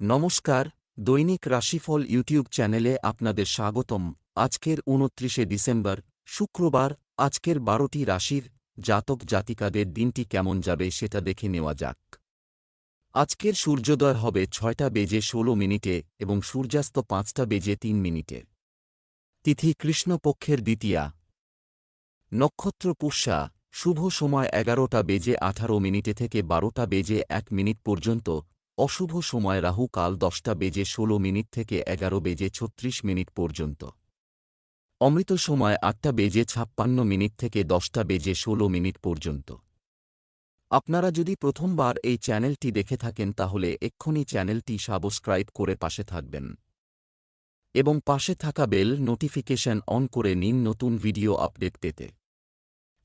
নমস্কার, দৈনিক রাশিফল ইউটিউব চ্যানেলে আপনাদের স্বাগতম। আজকের উনত্রিশে ডিসেম্বর, শুক্রবার, আজকের বারোটি রাশির জাতক জাতিকাদের দিনটি কেমন যাবে সেটা দেখে নেওয়া যাক। আজকের সূর্যোদয় হবে ছয়টা বেজে ষোলো মিনিটে এবং সূর্যাস্ত পাঁচটা বেজে তিন মিনিটে। তিথি কৃষ্ণপক্ষের দ্বিতীয়া। নক্ষত্র পুষ্যা, শুভ সময় এগারোটা বেজে আঠারো মিনিটে থেকে বারোটা বেজে এক মিনিট পর্যন্ত অশুভ সময় রাহু কাল দশটা বেজে ষোলো মিনিট থেকে এগারো বেজে ছত্রিশ মিনিট পর্যন্ত। অমৃত সময় আটটা বেজে ছাপ্পান্ন মিনিট থেকে দশটা বেজে ষোলো মিনিট পর্যন্ত। আপনারা যদি প্রথমবার এই চ্যানেলটি দেখে থাকেন তাহলে এক্ষুনি চ্যানেলটি সাবস্ক্রাইব করে পাশে থাকবেন। এবং পাশে থাকা বেল নোটিফিকেশন অন করে নিন নতুন ভিডিও আপডেট পেতে।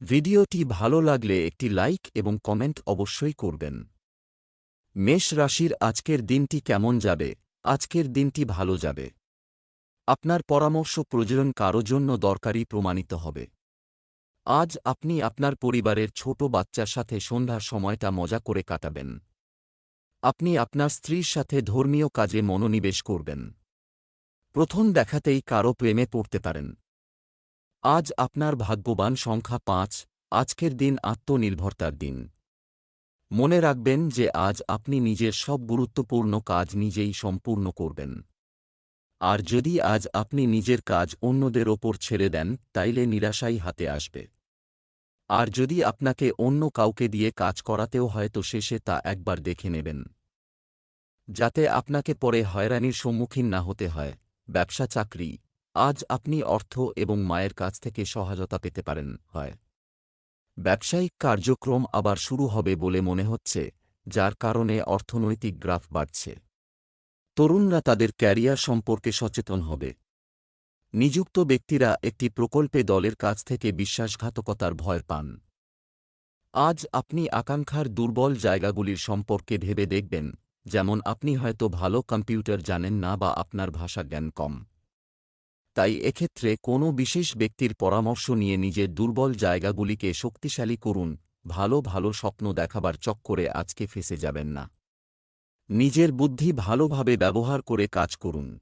ভিডিওটি ভালো লাগলে একটি লাইক এবং কমেন্ট অবশ্যই করবেন। মেষ রাশির আজকের দিনটি কেমন যাবে? আজকের দিনটি ভালো যাবে। আপনার পরামর্শ প্রয়োজন কারও জন্য দরকারি প্রমাণিত হবে। আজ আপনি আপনার পরিবারের ছোট বাচ্চার সাথে সন্ধ্যার সময়টা মজা করে কাটাবেন। আপনি আপনার স্ত্রীর সাথে ধর্মীয় কাজে মনোনিবেশ করবেন। প্রথম দেখাতেই কারও প্রেমে পড়তে পারেন। আজ আপনার ভাগ্যবান সংখ্যা পাঁচ, আজকের দিন আত্মনির্ভরতার দিন। মনে রাখবেন যে আজ আপনি নিজের সব গুরুত্বপূর্ণ কাজ নিজেই সম্পূর্ণ করবেন। আর যদি আজ আপনি নিজের কাজ অন্যদের ওপর ছেড়ে দেন, তাইলে নিরাশাই হাতে আসবে। আর যদি আপনাকে অন্য কাউকে দিয়ে কাজ করাতেও হয়তো শেষে তা একবার দেখে নেবেন। যাতে আপনাকে পরে হয়রানির সম্মুখীন না হতে হয়। ব্যবসা চাকরি। আজ আপনি অর্থ এবং মায়ের কাছ থেকে সহায়তা পেতে পারেন, হয়। ব্যবসায়িক কার্যক্রম আবার শুরু হবে বলে মনে হচ্ছে, যার কারণে অর্থনৈতিক গ্রাফ বাড়ছে। তরুণরা তাদের ক্যারিয়ার সম্পর্কে সচেতন হবে। নিযুক্ত ব্যক্তিরা একটি প্রকল্পে দলের কাছ থেকে বিশ্বাসঘাতকতার ভয় পান। আজ আপনি আকাঙ্ক্ষার দুর্বল জায়গাগুলির সম্পর্কে ভেবে দেখবেন, যেমন আপনি হয়তো ভালো কম্পিউটার জানেন না বা আপনার ভাষা জ্ঞান কম। তাই এক্ষেত্রে কোনো বিশেষ ব্যক্তির পরামর্শ নিয়ে নিজের দুর্বল জায়গাগুলিকে শক্তিশালী করুন, ভালো ভালো স্বপ্ন দেখাবার চক্করে আজকে ফেসে যাবেন না। নিজের বুদ্ধি ভালোভাবে ব্যবহার করে কাজ করুন।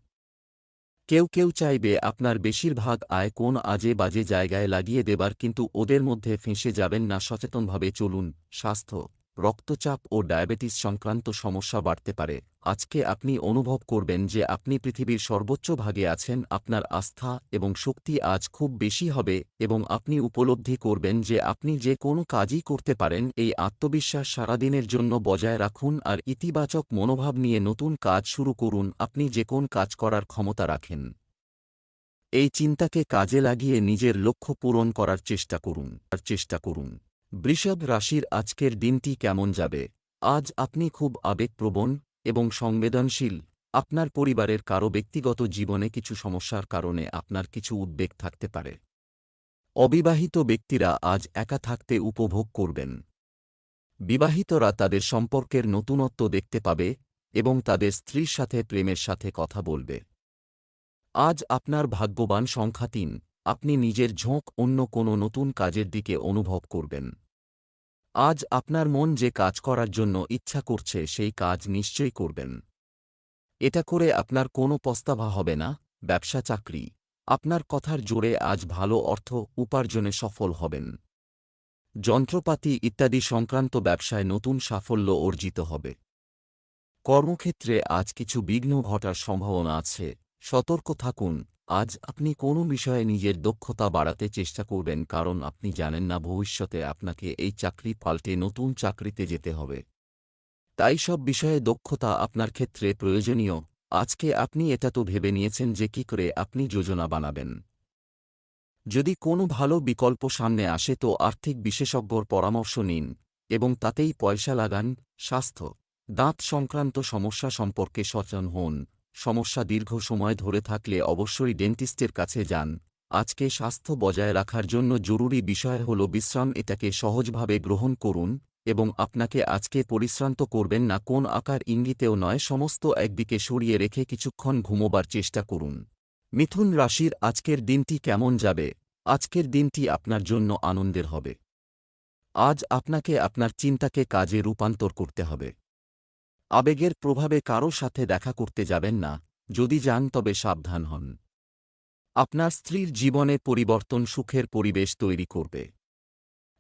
কেউ কেউ চাইবে আপনার বেশিরভাগ আয় কোন আজে বাজে জায়গায় লাগিয়ে দেবার কিন্তু ওদের মধ্যে ফেঁসে যাবেন না, সচেতনভাবে চলুন। স্বাস্থ্য, রক্তচাপ ও ডায়াবেটিস সংক্রান্ত সমস্যা বাড়তে পারে। আজকে আপনি অনুভব করবেন যে আপনি পৃথিবীর সর্বোচ্চ ভাগে আছেন, আপনার আস্থা এবং শক্তি আজ খুব বেশি হবে এবং আপনি উপলব্ধি করবেন যে আপনি যে কোনো কাজই করতে পারেন, এই আত্মবিশ্বাস সারাদিনের জন্য বজায় রাখুন আর ইতিবাচক মনোভাব নিয়ে নতুন কাজ শুরু করুন, আপনি যে কোন কাজ করার ক্ষমতা রাখেন। এই চিন্তাকে কাজে লাগিয়ে নিজের লক্ষ্য পূরণ করার চেষ্টা করুন আর চেষ্টা করুন। বৃষভ রাশির আজকের দিনটি কেমন যাবে? আজ আপনি খুব আবেগপ্রবণ এবং সংবেদনশীল, আপনার পরিবারের কারও ব্যক্তিগত জীবনে কিছু সমস্যার কারণে আপনার কিছু উদ্বেগ থাকতে পারে। অবিবাহিত ব্যক্তিরা আজ একা থাকতে উপভোগ করবেন। বিবাহিতরা তাদের সম্পর্কের নতুনত্ব দেখতে পাবে এবং তাদের স্ত্রীর সাথে, প্রেমের সাথে কথা বলবে। আজ আপনার ভাগ্যবান সংখ্যা তিন, আপনি নিজের ঝোঁক অন্য কোনো নতুন কাজের দিকে অনুভব করবেন। আজ আপনার মন যে কাজ করার জন্য ইচ্ছা করছে সেই কাজ নিশ্চয়ই করবেন। এটা করে আপনার কোনো পস্তাভা হবে না, ব্যবসা চাকরি। আপনার কথার জোরে আজ ভালো অর্থ উপার্জনে সফল হবেন। যন্ত্রপাতি ইত্যাদি সংক্রান্ত ব্যবসায় নতুন সাফল্য অর্জিত হবে। কর্মক্ষেত্রে আজ কিছু বিঘ্ন ঘটার সম্ভাবনা আছে, সতর্ক থাকুন আজ আপনি কোনো বিষয়ে নিজের দক্ষতা বাড়াতে চেষ্টা করবেন কারণ আপনি জানেন না ভবিষ্যতে আপনাকে এই চাকরি পাল্টে নতুন চাকরিতে যেতে হবে। তাই সব বিষয়ে দক্ষতা আপনার ক্ষেত্রে প্রয়োজনীয়। আজকে আপনি এটা তো ভেবে নিয়েছেন যে কি করে আপনি যোজনা বানাবেন। যদি কোনো ভালো বিকল্প সামনে আসে তো আর্থিক বিশেষজ্ঞর পরামর্শ নিন এবং তাতেই পয়সা লাগান, স্বাস্থ্য, দাঁত সংক্রান্ত সমস্যা সম্পর্কে সচেতন হন। সমস্যা দীর্ঘ সময় ধরে থাকলে অবশ্যই ডেন্টিস্টের কাছে যান। আজকে স্বাস্থ্য বজায় রাখার জন্য জরুরি বিষয় হল বিশ্রাম, এটাকে সহজভাবে গ্রহণ করুন এবং আপনাকে আজকে পরিশ্রান্ত করবেন না, কোন আকার ইঙ্গিতেও নয়, সমস্ত একদিকে সরিয়ে রেখে কিছুক্ষণ ঘুমোবার চেষ্টা করুন। মিথুন রাশির আজকের দিনটি কেমন যাবে? আজকের দিনটি আপনার জন্য আনন্দের হবে। আজ আপনাকে আপনার চিন্তাকে কাজে রূপান্তর করতে হবে। আবেগের প্রভাবে কারও সাথে দেখা করতে যাবেন না, যদি যান তবে সাবধান হন। আপনার স্ত্রীর জীবনে পরিবর্তন সুখের পরিবেশ তৈরি করবে।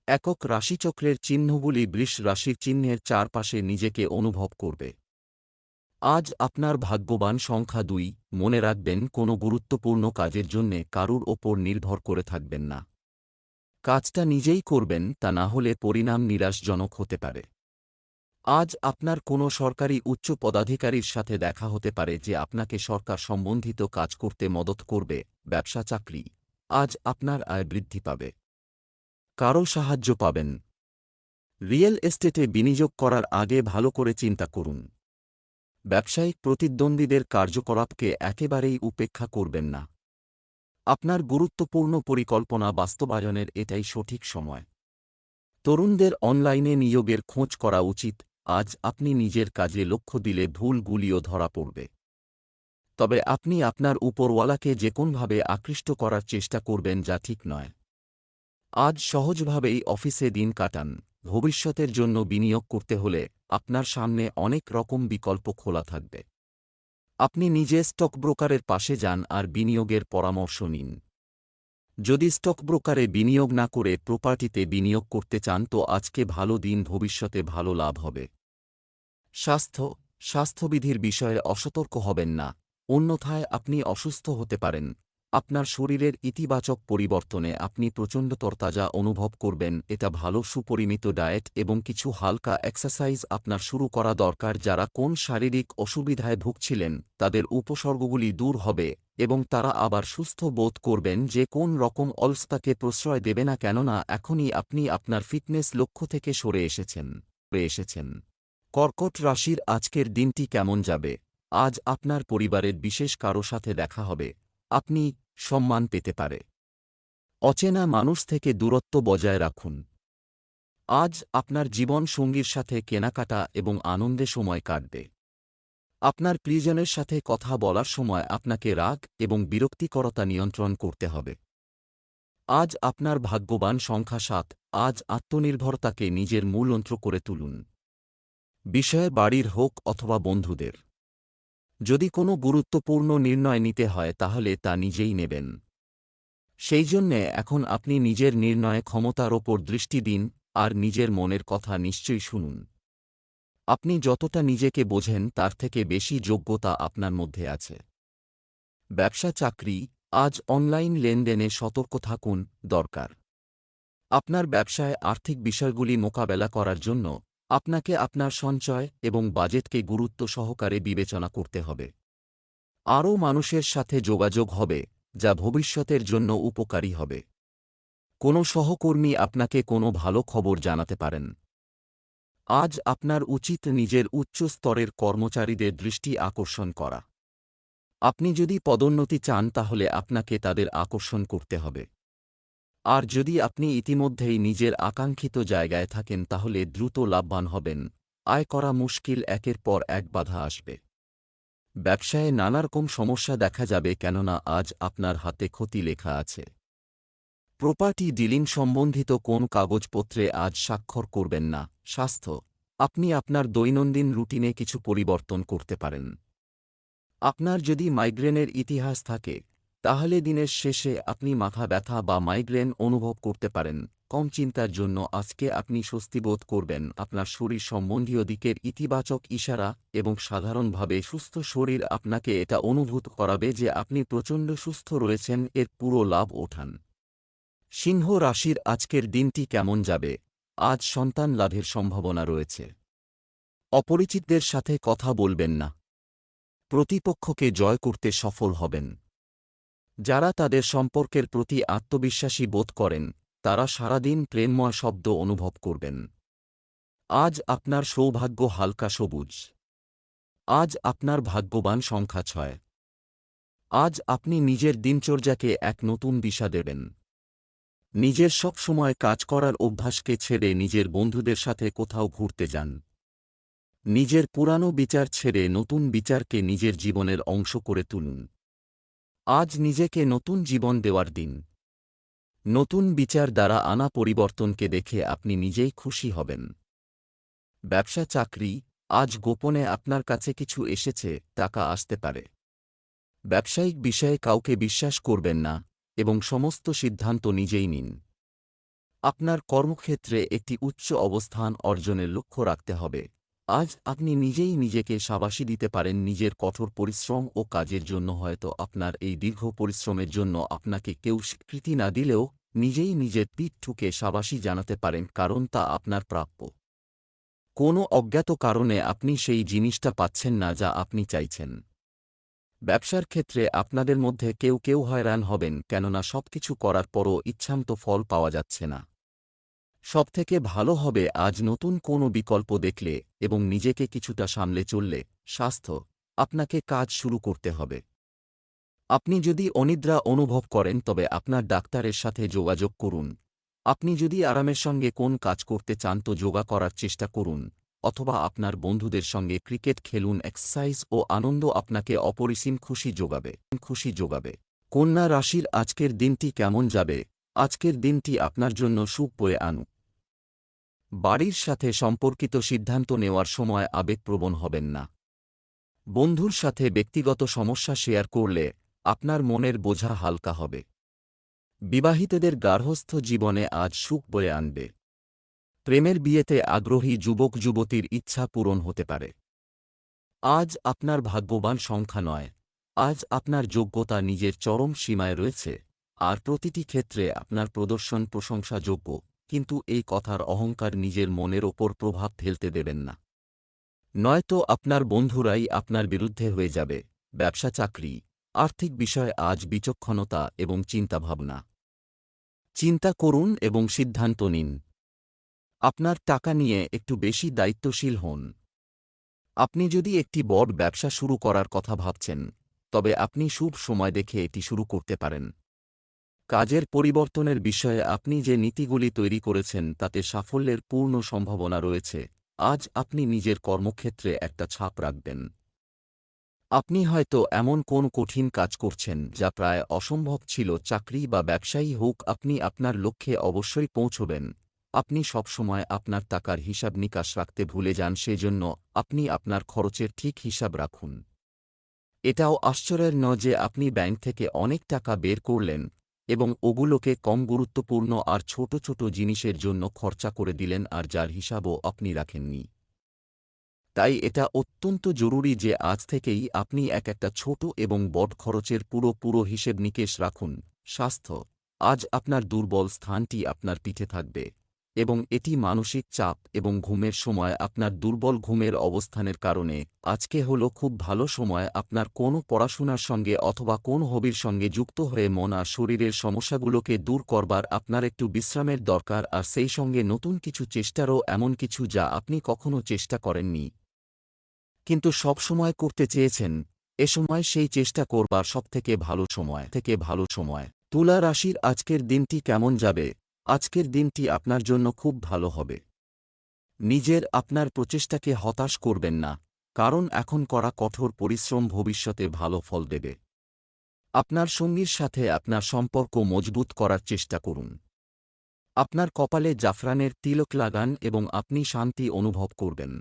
একক রাশিচক্রের চিহ্নগুলি বৃষ রাশির চিহ্নের চারপাশে নিজেকে অনুভব করবে। আজ আপনার ভাগ্যবান সংখ্যা দুই, মনে রাখবেন কোনো গুরুত্বপূর্ণ কাজের জন্যে কারুর ওপর নির্ভর করে থাকবেন না। কাজটা নিজেই করবেন তা না হলে পরিণাম নিরাশজনক হতে পারে। আজ আপনার কোনো সরকারি উচ্চ পদাধিকারীর সাথে দেখা হতে পারে যে আপনাকে সরকার সম্বন্ধিত কাজ করতে মদত করবে, ব্যবসা চাকরি। আজ আপনার আয় বৃদ্ধি পাবে। কারও সাহায্য পাবেন। রিয়েল এস্টেটে বিনিয়োগ করার আগে ভালো করে চিন্তা করুন। ব্যবসায়িক প্রতিদ্বন্দ্বীদের কার্যকলাপকে একেবারেই উপেক্ষা করবেন না। আপনার গুরুত্বপূর্ণ পরিকল্পনা বাস্তবায়নের এটাই সঠিক সময়। তরুণদের অনলাইনে নিয়োগের খোঁজ করা উচিত আজ আপনি নিজের কাজে লক্ষ্য দিলে ভুলগুলিও ধরা পড়বে। তবে আপনি আপনার উপরওয়ালাকে যে কোনভাবে আকৃষ্ট করার চেষ্টা করবেন যা ঠিক নয়। আজ সহজভাবেই অফিসে দিন কাটান, ভবিষ্যতের জন্য বিনিয়োগ করতে হলে আপনার সামনে অনেক রকম বিকল্প খোলা থাকবে। আপনি নিজে স্টক ব্রোকারের পাশে যান আর বিনিয়োগের পরামর্শ নিন। যদি স্টক ব্রোকারে বিনিয়োগ না করে প্রপার্টিতে বিনিয়োগ করতে চান তো আজকে ভালো দিন, ভবিষ্যতে ভালো লাভ হবে। স্বাস্থ্য, স্বাস্থ্যবিধির বিষয়ে অসতর্ক হবেন না। অন্যথায় আপনি অসুস্থ হতে পারেন। আপনার শরীরের ইতিবাচক পরিবর্তনে আপনি প্রচণ্ড তরতাজা অনুভব করবেন। এটা ভালো সুপরিমিত ডায়েট এবং কিছু হালকা এক্সারসাইজ আপনার শুরু করা দরকার যারা কোন শারীরিক অসুবিধায় ভুগছিলেন, তাদের উপসর্গগুলি দূর হবে এবং তারা আবার সুস্থ বোধ করবেন যে কোন রকম অলস্তাকে প্রশ্রয় দেবে না কেননা এখনই আপনি আপনার ফিটনেস লক্ষ্য থেকে সরে এসেছেন এসেছেন। কর্কট রাশির আজকের দিনটি কেমন যাবে? আজ আপনার পরিবারের বিশেষ কারও সাথে দেখা হবে। আপনি সম্মান পেতে পারে। অচেনা মানুষ থেকে দূরত্ব বজায় রাখুন। আজ আপনার জীবন সঙ্গীর সাথে কেনাকাটা এবং আনন্দে সময় কাটবে। আপনার প্রিয়জনের সাথে কথা বলার সময় আপনাকে রাগ এবং বিরক্তিকরতা নিয়ন্ত্রণ করতে হবে। আজ আপনার ভাগ্যবান সংখ্যা সাত। আজ আত্মনির্ভরতাকে নিজের মূলন্ত্র করে তুলুন। বিষয়ে বাড়ির হোক অথবা বন্ধুদের। যদি কোনো গুরুত্বপূর্ণ নির্ণয় নিতে হয়, তাহলে তা নিজেই নেবেন। সেই জন্যে এখন আপনি নিজের নির্ণয়ে ক্ষমতার ওপর দৃষ্টি দিন আর নিজের মনের কথা নিশ্চয়ই শুনুন। আপনি যতটা নিজেকে বোঝেন, তার থেকে বেশি যোগ্যতা আপনার মধ্যে আছে। ব্যবসা, চাকরি, আজ অনলাইন লেনদেনে সতর্ক থাকুন, দরকার। আপনার ব্যবসায় আর্থিক বিষয়গুলি মোকাবেলা করার জন্য আপনাকে আপনার সঞ্চয় এবং বাজেটকে গুরুত্ব সহকারে বিবেচনা করতে হবে। আরও মানুষের সাথে যোগাযোগ হবে, যা ভবিষ্যতের জন্য উপকারী হবে। কোনো সহকর্মী আপনাকে কোনো ভালো খবর জানাতে পারেন। আজ আপনার উচিত নিজের উচ্চ স্তরের কর্মচারীদের দৃষ্টি আকর্ষণ করা। আপনি যদি পদোন্নতি চান, তাহলে আপনাকে তাদের আকর্ষণ করতে হবে। আর যদি আপনি ইতিমধ্যেই নিজের আকাঙ্ক্ষিত জায়গায় থাকেন, তাহলে দ্রুত লাভবান হবেন। আয় করা মুশকিল, একের পর এক বাধা আসবে। ব্যবসায়ে নানারকম সমস্যা দেখা যাবে, কেননা আজ আপনার হাতে ক্ষতি লেখা আছে। প্রপার্টি ডিলিং সম্বন্ধিত কোন কাগজপত্রে আজ স্বাক্ষর করবেন না? স্বাস্থ্য। আপনি আপনার দৈনন্দিন রুটিনে কিছু পরিবর্তন করতে পারেন। আপনার যদি মাইগ্রেনের ইতিহাস থাকে তাহলে দিনের শেষে আপনি মাথা ব্যথা বা মাইগ্রেন অনুভব করতে পারেন। কম চিন্তার জন্য আজকে আপনি স্বস্তিবোধ করবেন। আপনার শরীর সম্বন্ধীয় দিকের ইতিবাচক ইশারা এবং সাধারণভাবে সুস্থ শরীর আপনাকে এটা অনুভূত করাবে যে আপনি প্রচণ্ড সুস্থ রয়েছেন, এর পুরো লাভ ওঠান। সিংহ রাশির আজকের দিনটি কেমন যাবে? আজ সন্তান লাভের সম্ভাবনা রয়েছে। অপরিচিতদের সাথে কথা বলবেন না। প্রতিপক্ষকে জয় করতে সফল হবেন। যারা তাদের সম্পর্কের প্রতি আত্মবিশ্বাসী বোধ করেন, তারা সারাদিন প্রেমময় শব্দ অনুভব করবেন। আজ আপনার সৌভাগ্য হালকা সবুজ। আজ আপনার ভাগ্যবান সংখ্যা ছয়। আজ আপনি নিজের দিনচর্যাকে এক নতুন দিশা দেবেন। নিজের সব সময় কাজ করার অভ্যাসকে ছেড়ে নিজের বন্ধুদের সাথে কোথাও ঘুরতে যান। নিজের পুরানো বিচার ছেড়ে নতুন বিচারকে নিজের জীবনের অংশ করে তুলুন। আজ নিজেকে নতুন জীবন দেওয়ার দিন। নতুন বিচার দ্বারা আনা পরিবর্তনকে দেখে আপনি নিজেই খুশি হবেন। ব্যবসা চাকরি, আজ গোপনে আপনার কাছে কিছু এসেছে, টাকা আসতে পারে। ব্যবসায়িক বিষয়ে কাউকে বিশ্বাস করবেন না, এবং সমস্ত সিদ্ধান্ত নিজেই নিন। আপনার কর্মক্ষেত্রে একটি উচ্চ অবস্থান অর্জনের লক্ষ্য রাখতে হবে। আজ আপনি নিজেই নিজেকে সাবাসী দিতে পারেন নিজের কঠোর পরিশ্রম ও কাজের জন্য, হয়তো আপনার এই দীর্ঘ পরিশ্রমের জন্য আপনাকে কেউ স্বীকৃতি না দিলেও নিজেই নিজের পিঠ ঠুকে সাবাসী জানাতে পারেন, কারণ তা আপনার প্রাপ্য। কোনো অজ্ঞাত কারণে আপনি সেই জিনিসটা পাচ্ছেন না যা আপনি চাইছেন। ব্যবসার ক্ষেত্রে আপনাদের মধ্যে কেউ কেউ হয়রান হবেন, কেননা সবকিছু করার পরও ইচ্ছান্ত ফল পাওয়া যাচ্ছে না। সবথেকে ভালো হবে আজ নতুন কোনো বিকল্প দেখলে এবং নিজেকে কিছুটা সামলে চললে, স্বাস্থ্য, আপনাকে কাজ শুরু করতে হবে। আপনি যদি অনিদ্রা অনুভব করেন, তবে আপনার ডাক্তারের সাথে যোগাযোগ করুন। আপনি যদি আরামের সঙ্গে কোন কাজ করতে চান, তো যোগা করার চেষ্টা করুন, অথবা আপনার বন্ধুদের সঙ্গে ক্রিকেট খেলুন, এক্সারসাইজ ও আনন্দ আপনাকে অপরিসীম খুশি যোগাবে। খুশি যোগাবে। কন্যা রাশির আজকের দিনটি কেমন যাবে? আজকের দিনটি আপনার জন্য সুখ বয়ে আনুক। বাড়ির সাথে সম্পর্কিত সিদ্ধান্ত নেওয়ার সময় আবেগপ্রবণ হবেন না। বন্ধুর সাথে ব্যক্তিগত সমস্যা শেয়ার করলে আপনার মনের বোঝা হালকা হবে। বিবাহিতদের গার্হস্থ্য জীবনে আজ সুখ বয়ে আনবে। প্রেমের বিয়েতে আগ্রহী যুবক যুবতীর ইচ্ছা পূরণ হতে পারে। আজ আপনার ভাগ্যবান সংখ্যা নয়, আজ আপনার যোগ্যতা নিজের চরম সীমায় রয়েছে। আর প্রতিটি ক্ষেত্রে আপনার প্রদর্শন প্রশংসাযোগ্য, কিন্তু এই কথার অহংকার নিজের মনের ওপর প্রভাব ফেলতে দেবেন না। নয়তো আপনার বন্ধুরাই আপনার বিরুদ্ধে হয়ে যাবে, ব্যবসা চাকরি, আর্থিক বিষয়ে আজ বিচক্ষণতা এবং চিন্তাভাবনা। চিন্তা করুন এবং সিদ্ধান্ত নিন। আপনার টাকা নিয়ে একটু বেশি দায়িত্বশীল হন। আপনি যদি একটি বড় ব্যবসা শুরু করার কথা ভাবছেন, তবে আপনি শুভ সময় দেখে এটি শুরু করতে পারেন। কাজের পরিবর্তনের বিষয়ে আপনি যে নীতিগুলি তৈরি করেছেন তাতে সাফল্যের পূর্ণ সম্ভাবনা রয়েছে। আজ আপনি নিজের কর্মক্ষেত্রে একটা ছাপ রাখবেন। আপনি হয়তো এমন কোন কঠিন কাজ করছেন যা প্রায় অসম্ভব ছিল, চাকরি বা ব্যবসায়ী হোক, আপনি আপনার লক্ষ্যে অবশ্যই পৌঁছবেন। আপনি সবসময় আপনার টাকার হিসাব নিকাশ রাখতে ভুলে যান, সেজন্য আপনি আপনার খরচের ঠিক হিসাব রাখুন। এটাও আশ্চর্যের নয় যে আপনি ব্যাংক থেকে অনেক টাকা বের করলেন এবং ওগুলোকে কম গুরুত্বপূর্ণ আর ছোট ছোট জিনিসের জন্য খরচা করে দিলেন আর যার হিসাবও আপনি রাখেননি। তাই এটা অত্যন্ত জরুরি যে আজ থেকেই আপনি এক একটা ছোট এবং বট খরচের পুরো পুরো হিসেব নিকেশ রাখুন। স্বাস্থ্য। আজ আপনার দুর্বল স্থানটি আপনার পিঠে থাকবে। এবং এটি মানসিক চাপ এবং ঘুমের সময় আপনার দুর্বল ঘুমের অবস্থানের কারণে। আজকে হল খুব ভালো সময় আপনার কোনো পড়াশোনার সঙ্গে অথবা কোন হবির সঙ্গে যুক্ত হয়ে মন শরীরের সমস্যাগুলোকে দূর করবার আপনার একটু বিশ্রামের দরকার আর সেই সঙ্গে নতুন কিছু চেষ্টারও এমন কিছু যা আপনি কখনো চেষ্টা করেননি। কিন্তু সব সময় করতে চেয়েছেন, এ সময় সেই চেষ্টা করবার সবথেকে ভালো সময়। থেকে ভালো সময়। তুলা রাশির আজকের দিনটি কেমন যাবে? আজকের দিনটি আপনার জন্য খুব ভালো হবে। নিজের আপনার প্রচেষ্টাকে হতাশ করবেন না, কারণ এখন করা কঠোর পরিশ্রম ভবিষ্যতে ভালো ফল দেবে। আপনার সঙ্গীর সাথে আপনার সম্পর্ক মজবুত করার চেষ্টা করুন। আপনার কপালে জাফরানের তিলক লাগান এবং আপনি শান্তি অনুভব করবেন।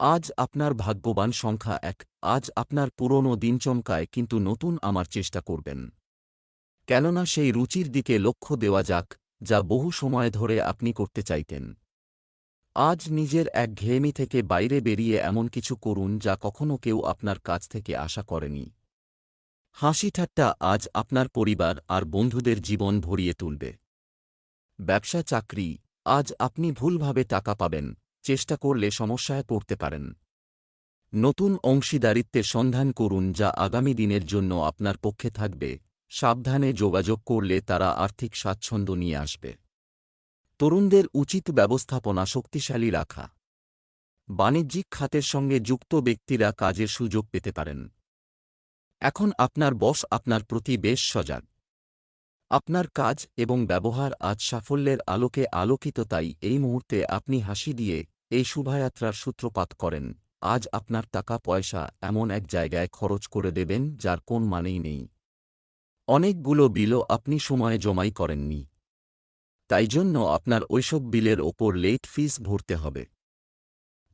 আজ আপনার ভাগ্যবান সংখ্যা এক, আজ আপনার পুরনো দিন চমকায় কিন্তু নতুন আমার চেষ্টা করবেন। কেননা সেই রুচির দিকে লক্ষ্য দেওয়া যাক যা বহু সময় ধরে আপনি করতে চাইতেন। আজ নিজের এক ঘেয়েমি থেকে বাইরে বেরিয়ে এমন কিছু করুন যা কখনো কেউ আপনার কাছ থেকে আশা করেনি। হাসি ঠাট্টা আজ আপনার পরিবার আর বন্ধুদের জীবন ভরিয়ে তুলবে। ব্যবসা চাকরি, আজ আপনি ভুলভাবে টাকা পাবেন, চেষ্টা করলে সমস্যায় পড়তে পারেন। নতুন অংশীদারিত্বের সন্ধান করুন যা আগামী দিনের জন্য আপনার পক্ষে থাকবে। সাবধানে যোগাযোগ করলে তারা আর্থিক স্বাচ্ছন্দ্য নিয়ে আসবে। তরুণদের উচিত ব্যবস্থাপনা শক্তিশালী রাখা। বাণিজ্যিক খাতের সঙ্গে যুক্ত ব্যক্তিরা কাজের সুযোগ পেতে পারেন। এখন আপনার বস আপনার প্রতি বেশ সজাগ। আপনার কাজ এবং ব্যবহার আজ সাফল্যের আলোকে আলোকিত, তাই এই মুহূর্তে আপনি হাসি দিয়ে এই শুভাযাত্রার সূত্রপাত করেন। আজ আপনার টাকা পয়সা এমন এক জায়গায় খরচ করে দেবেন যার কোন মানেই নেই। অনেকগুলো বিলও আপনি সময়ে জমাই করেননি। তাই জন্য আপনার ওইসব বিলের ওপর লেট ফিস ভরতে হবে।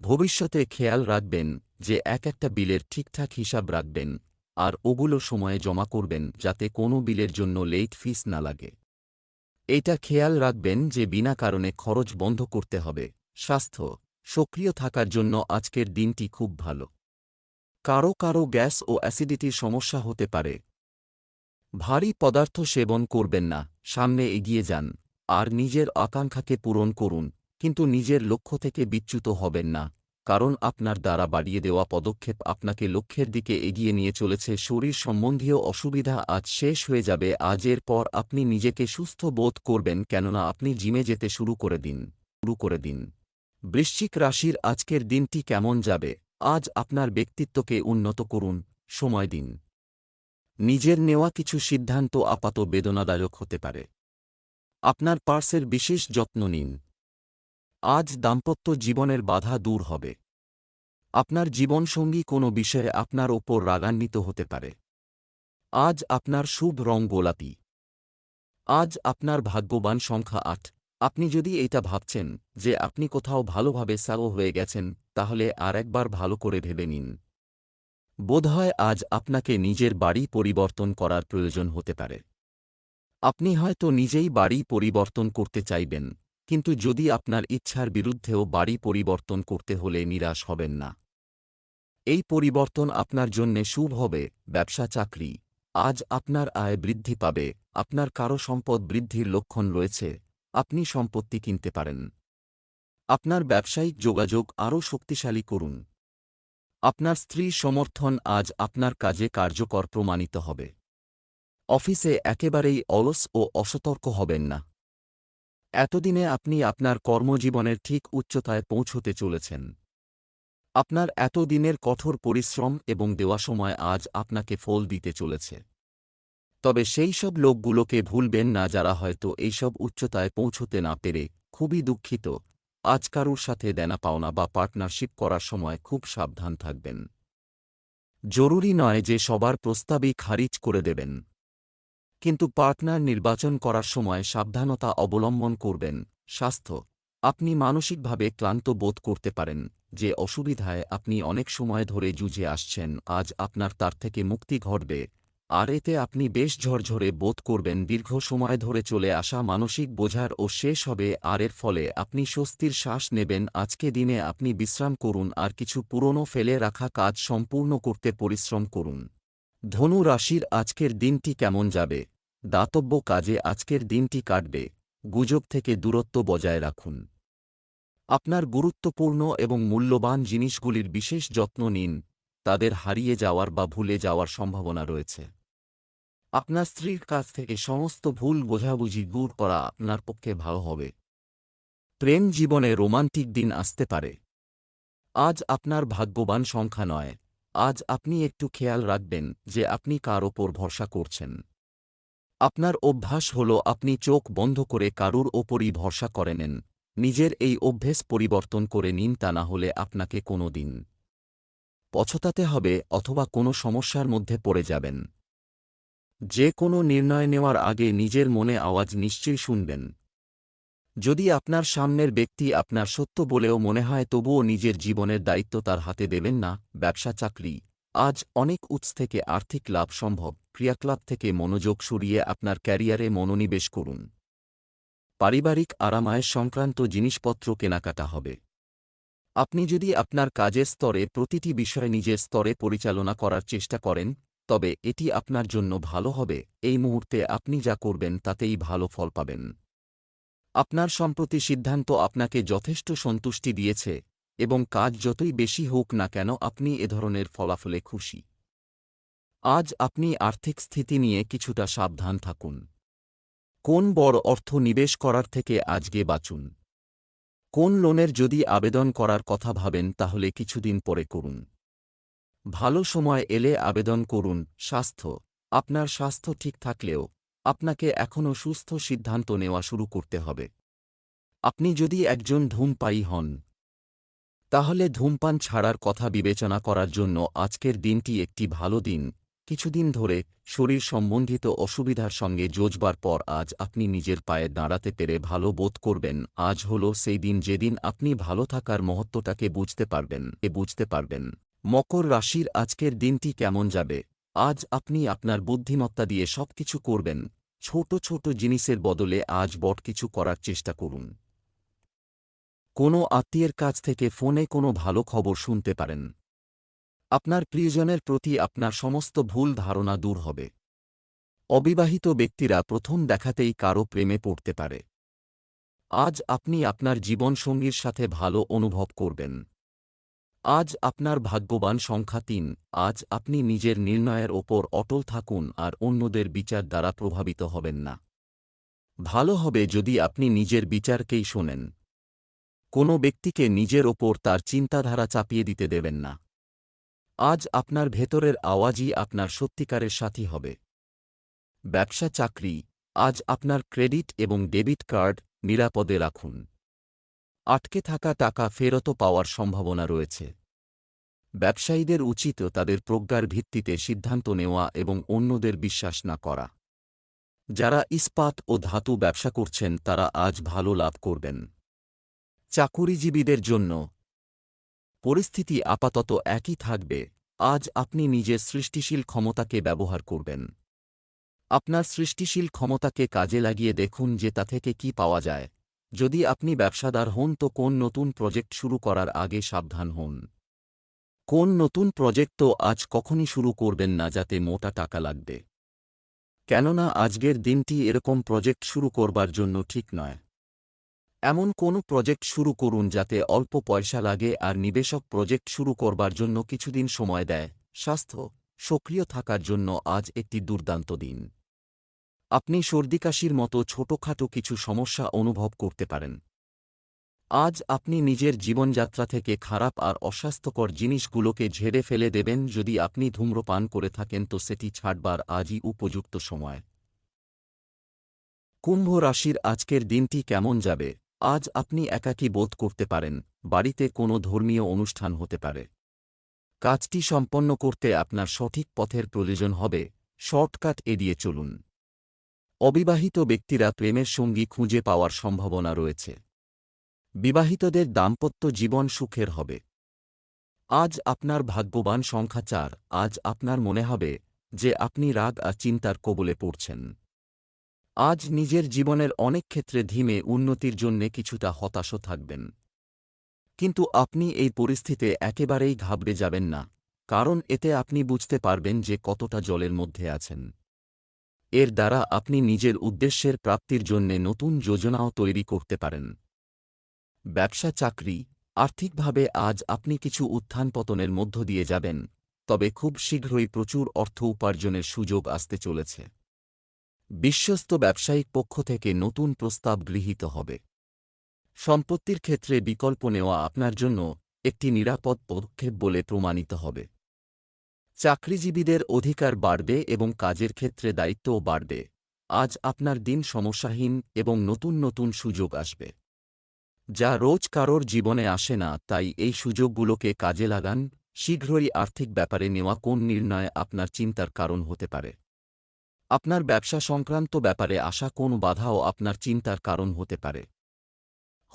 ভবিষ্যতে খেয়াল রাখবেন যে এক একটা বিলের ঠিকঠাক হিসাব রাখবেন আর ওগুলো সময়ে জমা করবেন যাতে কোনো বিলের জন্য লেট ফিস না লাগে। এটা খেয়াল রাখবেন যে বিনা কারণে খরচ বন্ধ করতে হবে। স্বাস্থ্য, সক্রিয় থাকার জন্য আজকের দিনটি খুব ভালো। কারও কারও গ্যাস ও অ্যাসিডিটির সমস্যা হতে পারে। ভারী পদার্থ সেবন করবেন না, সামনে এগিয়ে যান, আর নিজের আকাঙ্ক্ষাকে পূরণ করুন, কিন্তু নিজের লক্ষ্য থেকে বিচ্যুত হবেন না, কারণ আপনার দ্বারা বাড়িয়ে দেওয়া পদক্ষেপ আপনাকে লক্ষ্যের দিকে এগিয়ে নিয়ে চলেছে। শরীর সম্বন্ধীয় অসুবিধা আজ শেষ হয়ে যাবে, আজের পর আপনি নিজেকে সুস্থ বোধ করবেন, কেননা আপনি জিমে যেতে শুরু করে দিন, শুরু করে দিন। বৃশ্চিক রাশির আজকের দিনটি কেমন যাবে? আজ আপনার ব্যক্তিত্বকে উন্নত করুন, সময় দিন। নিজের নেওয়া কিছু সিদ্ধান্ত আপাত বেদনাদায়ক হতে পারে। আপনার পার্সের বিশেষ যত্ন নিন। আজ দাম্পত্য জীবনের বাধা দূর হবে। আপনার জীবনসঙ্গী কোনো বিষয়ে আপনার ওপর রাগান্বিত হতে পারে। আজ আপনার শুভ রং গোলাপি। আজ আপনার ভাগ্যবান সংখ্যা আট। আপনি যদি এটা ভাবছেন যে আপনি কোথাও ভালোভাবে সালো হয়ে গেছেন, তাহলে আর একবার ভালো করে ভেবে নিন। বোধহয় আজ আপনাকে নিজের বাড়ি পরিবর্তন করার প্রয়োজন হতে পারে। আপনি হয়তো নিজেই বাড়ি পরিবর্তন করতে চাইবেন, কিন্তু যদি আপনার ইচ্ছার বিরুদ্ধেও বাড়ি পরিবর্তন করতে হলে নিরাশ হবেন না। এই পরিবর্তন আপনার জন্যে শুভ হবে, ব্যবসা, চাকরি। আজ আপনার আয় বৃদ্ধি পাবে, আপনার কারও সম্পদ বৃদ্ধির লক্ষণ রয়েছে, আপনি সম্পত্তি কিনতে পারেন। আপনার ব্যবসায়িক যোগাযোগ আরও শক্তিশালী করুন। আপনার স্ত্রী সমর্থন আজ আপনার কাজে কার্যকর প্রমাণিত হবে। অফিসে একেবারেই অলস ও অসতর্ক হবেন না। এতদিনে আপনি আপনার কর্মজীবনের ঠিক উচ্চতায় পৌঁছতে চলেছেন। আপনার এতদিনের কঠোর পরিশ্রম এবং দেওয়া সময় আজ আপনাকে ফল দিতে চলেছে। তবে সেই সব লোকগুলোকে ভুলবেন না যারা হয়তো এইসব উচ্চতায় পৌঁছতে না পেরে খুবই দুঃখিত। আজ কারুর সাথে দেনা পাওনা বা পার্টনারশিপ করার সময় খুব সাবধান থাকবেন। জরুরি নয় যে সবার প্রস্তাবই খারিজ করে দেবেন। কিন্তু পার্টনার নির্বাচন করার সময় সাবধানতা অবলম্বন করবেন। স্বাস্থ্য, আপনি মানসিকভাবে ক্লান্ত বোধ করতে পারেন, যে অসুবিধায় আপনি অনেক সময় ধরে জুঝে আসছেন, আজ আপনার তার থেকে মুক্তি ঘটবে। আর এতে আপনি বেশ ঝরঝরে বোধ করবেন দীর্ঘ সময় ধরে চলে আসা মানসিক বোঝার ও শেষ হবে আর এর ফলে আপনি স্বস্তির শ্বাস নেবেন। আজকে দিনে আপনি বিশ্রাম করুন আর কিছু পুরনো ফেলে রাখা কাজ সম্পূর্ণ করতে পরিশ্রম করুন। ধনু রাশির আজকের দিনটি কেমন যাবে? দাতব্য কাজে আজকের দিনটি কাটবে। গুজব থেকে দূরত্ব বজায় রাখুন। আপনার গুরুত্বপূর্ণ এবং মূল্যবান জিনিসগুলির বিশেষ যত্ন নিন। তাদের হারিয়ে যাওয়ার বা ভুলে যাওয়ার সম্ভাবনা রয়েছে। আপনার স্ত্রীর কাছ থেকে সমস্ত ভুল বোঝাবুঝি দূর করা আপনার পক্ষে ভালো হবে। প্রেম জীবনে রোমান্টিক দিন আসতে পারে। আজ আপনার ভাগ্যবান সংখ্যা নয়। আজ আপনি একটু খেয়াল রাখবেন যে আপনি কার ওপর ভরসা করছেন। আপনার অভ্যাস হল আপনি চোখ বন্ধ করে কারুর ওপরই ভরসা করে নেন। নিজের এই অভ্যেস পরিবর্তন করে নিন তা না হলে আপনাকে কোনো দিন পছতাতে হবে অথবা কোনো সমস্যার মধ্যে পড়ে যাবেন। যে কোনো নির্ণয় নেওয়ার আগে নিজের মনে আওয়াজ নিশ্চয়ই শুনবেন। যদি আপনার সামনের ব্যক্তি আপনার সত্য বলেও মনে হয়, তবুও নিজের জীবনের দায়িত্ব তার হাতে দেবেন না, ব্যবসা, চাকরি। আজ অনেক উৎস থেকে আর্থিক লাভ সম্ভব, ক্রিয়াকলাপ থেকে মনোযোগ সরিয়ে আপনার ক্যারিয়ারে মনোনিবেশ করুন। পারিবারিক আরামায়ের সংক্রান্ত জিনিসপত্র কেনাকাটা হবে। আপনি যদি আপনার কাজের স্তরে প্রতিটি বিষয় নিজের স্তরে পরিচালনা করার চেষ্টা করেন তবে এটি আপনার জন্য ভালো হবে। এই মুহূর্তে আপনি যা করবেন তাতেই ভালো ফল পাবেন। আপনার সম্প্রতি সিদ্ধান্ত আপনাকে যথেষ্ট সন্তুষ্টি দিয়েছে এবং কাজ যতই বেশি হোক না কেন আপনি এ ধরনের ফলাফলে খুশি। আজ আপনি আর্থিক স্থিতি নিয়ে কিছুটা সাবধান থাকুন। কোন বড় অর্থ নিবেশ করার থেকে আজকে বাঁচুন। কোন লোনের যদি আবেদন করার কথা ভাবেন তাহলে কিছুদিন পরে করুন। ভালো সময় এলে আবেদন করুন। স্বাস্থ্য। আপনার স্বাস্থ্য ঠিক থাকলেও আপনাকে এখনও সুস্থ সিদ্ধান্ত নেওয়া শুরু করতে হবে। আপনি যদি একজন ধূমপায়ী হন, তাহলে ধূমপান ছাড়ার কথা বিবেচনা করার জন্য আজকের দিনটি একটি ভালো দিন। কিছুদিন ধরে শরীর সম্বন্ধিত অসুবিধার সঙ্গে যোজবার পর আজ আপনি নিজের পায়ে দাঁড়াতে পেরে ভালো বোধ করবেন। আজ হল সেই দিন যেদিন আপনি ভালো থাকার মহত্বটাকে বুঝতে পারবেন। এ বুঝতে পারবেন। মকর রাশির আজকের দিনটি কেমন যাবে? আজ আপনি আপনার বুদ্ধিমত্তা দিয়ে সবকিছু করবেন। ছোট ছোট জিনিসের বদলে আজ বট কিছু করার চেষ্টা করুন। কোনো আত্মীয়ের কাছ থেকে ফোনে কোনো ভালো খবর শুনতে পারেন। আপনার প্রিয়জনের প্রতি আপনার সমস্ত ভুল ধারণা দূর হবে। অবিবাহিত ব্যক্তিরা প্রথম দেখাতেই কারও প্রেমে পড়তে পারে। আজ আপনি আপনার জীবনসঙ্গীর সাথে ভালো অনুভব করবেন। আজ আপনার ভাগ্যবান সংখ্যা তিন। আজ আপনি নিজের নির্ণয়ের ওপর অটল থাকুন আর অন্যদের বিচার দ্বারা প্রভাবিত হবেন না। ভালো হবে যদি আপনি নিজের বিচারকেই শোনেন। কোনো ব্যক্তিকে নিজের ওপর তার চিন্তাধারা চাপিয়ে দিতে দেবেন না। আজ আপনার ভেতরের আওয়াজই আপনার সত্যিকারের সাথী হবে। ব্যবসা চাকরি, আজ আপনার ক্রেডিট এবং ডেবিট কার্ড নিরাপদে রাখুন। আটকে থাকা টাকা ফেরত পাওয়ার সম্ভাবনা রয়েছে। ব্যবসায়ীদের উচিত তাদের প্রজ্ঞার ভিত্তিতে সিদ্ধান্ত নেওয়া এবং অন্যদের বিশ্বাস না করা। যারা ইস্পাত ও ধাতু ব্যবসা করছেন, তারা আজ ভালো লাভ করবেন। চাকুরিজীবীদের জন্য পরিস্থিতি আপাতত একই থাকবে। আজ আপনি নিজের সৃষ্টিশীল ক্ষমতাকে ব্যবহার করবেন। আপনার সৃষ্টিশীল ক্ষমতাকে কাজে লাগিয়ে দেখুন যে তা থেকে কি পাওয়া যায়। যদি আপনি ব্যবসাদার হন তো কোন নতুন প্রজেক্ট শুরু করার আগে সাবধান হন? কোন নতুন প্রজেক্ট তো আজ কখনই শুরু করবেন না যাতে মোটা টাকা লাগবে? কেননা আজকের দিনটি এরকম প্রজেক্ট শুরু করবার জন্য ঠিক নয়। এমন কোনো প্রজেক্ট শুরু করুন যাতে অল্প পয়সা লাগে আর নিবেশক প্রজেক্ট শুরু করবার জন্য কিছুদিন সময় দেয়। স্বাস্থ্য, সক্রিয় থাকার জন্য আজ একটি দুর্দান্ত দিন। আপনি সর্দিকাশির মতো ছোটখাটো কিছু সমস্যা অনুভব করতে পারেন। আজ আপনি নিজের জীবনযাত্রা থেকে খারাপ আর অস্বাস্থ্যকর জিনিসগুলোকে ঝেড়ে ফেলে দেবেন যদি আপনি ধূম্রপান করে থাকেন তো সেটি ছাড়বার আজই উপযুক্ত সময়। কুম্ভ রাশির আজকের দিনটি কেমন যাবে? আজ আপনি একাকী বোধ করতে পারেন, বাড়িতে কোনো ধর্মীয় অনুষ্ঠান হতে পারে। কাজটি সম্পন্ন করতে আপনার সঠিক পথের প্রয়োজন হবে, শর্টকাট এড়িয়ে চলুন। অবিবাহিত ব্যক্তিরা প্রেমের সঙ্গী খুঁজে পাওয়ার সম্ভাবনা রয়েছে। বিবাহিতদের দাম্পত্য জীবন সুখের হবে। আজ আপনার ভাগ্যবান সংখ্যা চার, আজ আপনার মনে হবে যে আপনি রাগ আর চিন্তার কবলে পড়ছেন। আজ নিজের জীবনের অনেক ক্ষেত্রে ধীমে উন্নতির জন্যে কিছুটা হতাশও থাকবেন। কিন্তু আপনি এই পরিস্থিতিতে একেবারেই ঘাবড়ে যাবেন না, কারণ এতে আপনি বুঝতে পারবেন যে কতটা জলের মধ্যে আছেন। এর দ্বারা আপনি নিজের উদ্দেশ্যের প্রাপ্তির জন্যে নতুন যোজনাও তৈরি করতে পারেন। ব্যবসা চাকরি, আর্থিকভাবে আজ আপনি কিছু উত্থান পতনের মধ্য দিয়ে যাবেন, তবে খুব শীঘ্রই প্রচুর অর্থ উপার্জনের সুযোগ আসতে চলেছে। বিশ্বস্ত ব্যবসায়িক পক্ষ থেকে নতুন প্রস্তাব গৃহীত হবে। সম্পত্তির ক্ষেত্রে বিকল্প নেওয়া আপনার জন্য একটি নিরাপদ পদক্ষেপ বলে প্রমাণিত হবে। চাকরিজীবীদের অধিকার বাড়বে এবং কাজের ক্ষেত্রে দায়িত্বও বাড়বে। আজ আপনার দিন সমস্যাহীন এবং নতুন নতুন সুযোগ আসবে। যা রোজ কারোর জীবনে আসে না, তাই এই সুযোগগুলোকে কাজে লাগান। শীঘ্রই আর্থিক ব্যাপারে নেওয়া কোন নির্ণয় আপনার চিন্তার কারণ হতে পারে। আপনার ব্যবসা সংক্রান্ত ব্যাপারে আসা কোন বাধাও আপনার চিন্তার কারণ হতে পারে।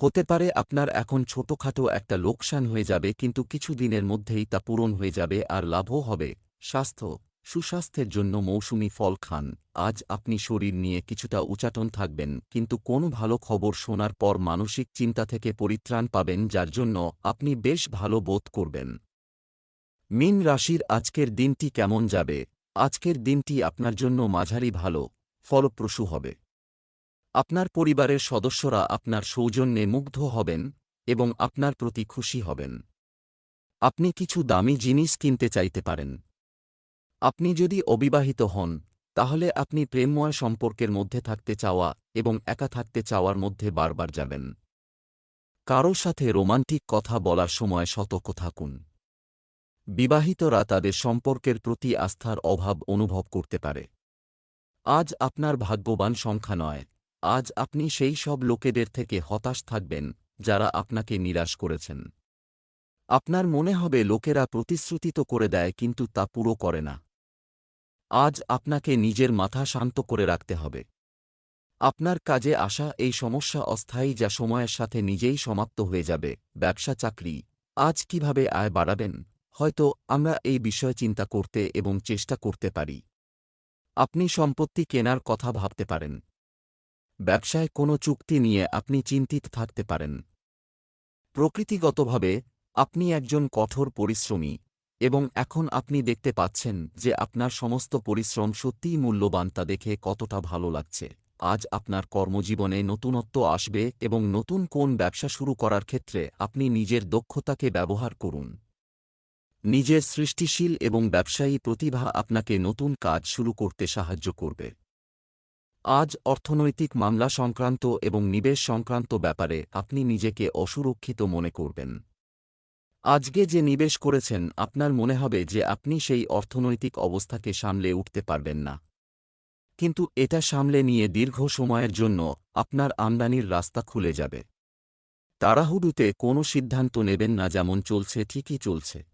হতে পারে আপনার এখন ছোটখাটো একটা লোকসান হয়ে যাবে, কিন্তু কিছু দিনের মধ্যেই তা পূরণ হয়ে যাবে আর লাভও হবে। স্বাস্থ্য। সুস্বাস্থ্যের জন্য মৌসুমি ফল খান। আজ আপনি শরীর নিয়ে কিছুটা উচাটন থাকবেন, কিন্তু কোনো ভালো খবর শোনার পর মানসিক চিন্তা থেকে পরিত্রাণ পাবেন, যার জন্য আপনি বেশ ভালো বোধ করবেন। মিন রাশির আজকের দিনটি কেমন যাবে? আজকের দিনটি আপনার জন্য মাঝারি ভালো, ফলপ্রসূ হবে। আপনার পরিবারের সদস্যরা আপনার সৌজন্যে মুগ্ধ হবেন এবং আপনার প্রতি খুশি হবেন। আপনি কিছু দামি জিনিস কিনতে চাইতে পারেন। আপনি যদি অবিবাহিত হন, তাহলে আপনি প্রেমময় সম্পর্কের মধ্যে থাকতে চাওয়া এবং একা থাকতে চাওয়ার মধ্যে বারবার যাবেন। কারও সাথে রোমান্টিক কথা বলার সময় সতর্ক থাকুন। বিবাহিতরা তাদের সম্পর্কের প্রতি আস্থার অভাব অনুভব করতে পারে। আজ আপনার ভাগ্যবান সংখ্যা নয়। আজ আপনি সেই সব লোকেদের থেকে হতাশ থাকবেন, যারা আপনাকে নিরাশ করেছেন। আপনার মনে হবে লোকেরা প্রতিশ্রুতি তো করে দেয় কিন্তু তা পুরো করে না। আজ আপনাকে নিজের মাথা শান্ত করে রাখতে হবে। আপনার কাজে আসা এই সমস্যা অস্থায়ী যা সময়ের সাথে নিজেই সমাপ্ত হয়ে যাবে, ব্যবসা, চাকরি, আজ কীভাবে আয় বাড়াবেন? হয়তো আমরা এই বিষয়ে চিন্তা করতে এবং চেষ্টা করতে পারি। আপনি সম্পত্তি কেনার কথা ভাবতে পারেন। ব্যবসায় কোনো চুক্তি নিয়ে আপনি চিন্তিত থাকতে পারেন। প্রকৃতিগতভাবে, আপনি একজন কঠোর পরিশ্রমী এবং এখন আপনি দেখতে পাচ্ছেন যে আপনার সমস্ত পরিশ্রম সত্যিই মূল্যবান তা দেখে কতটা ভালো লাগছে। আজ আপনার কর্মজীবনে নতুনত্ব আসবে এবং নতুন কোন ব্যবসা শুরু করার ক্ষেত্রে আপনি নিজের দক্ষতাকে ব্যবহার করুন। নিজের সৃষ্টিশীল এবং ব্যবসায়ী প্রতিভা আপনাকে নতুন কাজ শুরু করতে সাহায্য করবে। আজ অর্থনৈতিক মামলা সংক্রান্ত এবং নিবেশ সংক্রান্ত ব্যাপারে আপনি নিজেকে অসুরক্ষিত মনে করবেন। আজকে যে নিবেশ করেছেন, আপনার মনে হবে যে আপনি সেই অর্থনৈতিক অবস্থাকে সামলে উঠতে পারবেন না। কিন্তু এটা সামলে নিয়ে দীর্ঘ সময়ের জন্য আপনার আমদানির রাস্তা খুলে যাবে। তাড়াহুড়ুতে কোনো সিদ্ধান্ত নেবেন না যেমন চলছে, ঠিকই চলছে।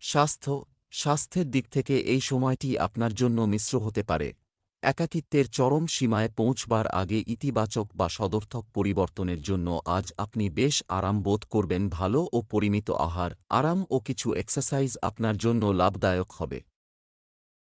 স্বাস্থ্য, স্বাস্থ্যের দিক থেকে এই সময়টি আপনার জন্য মিশ্র হতে পারে। একাকিত্বের চরম সীমায় পৌঁছবার আগে ইতিবাচক বা সদর্থক পরিবর্তনের জন্য আজ আপনি বেশ আরাম বোধ করবেন ভালো ও পরিমিত আহার। আরাম ও কিছু এক্সারসাইজ আপনার জন্য লাভদায়ক হবে।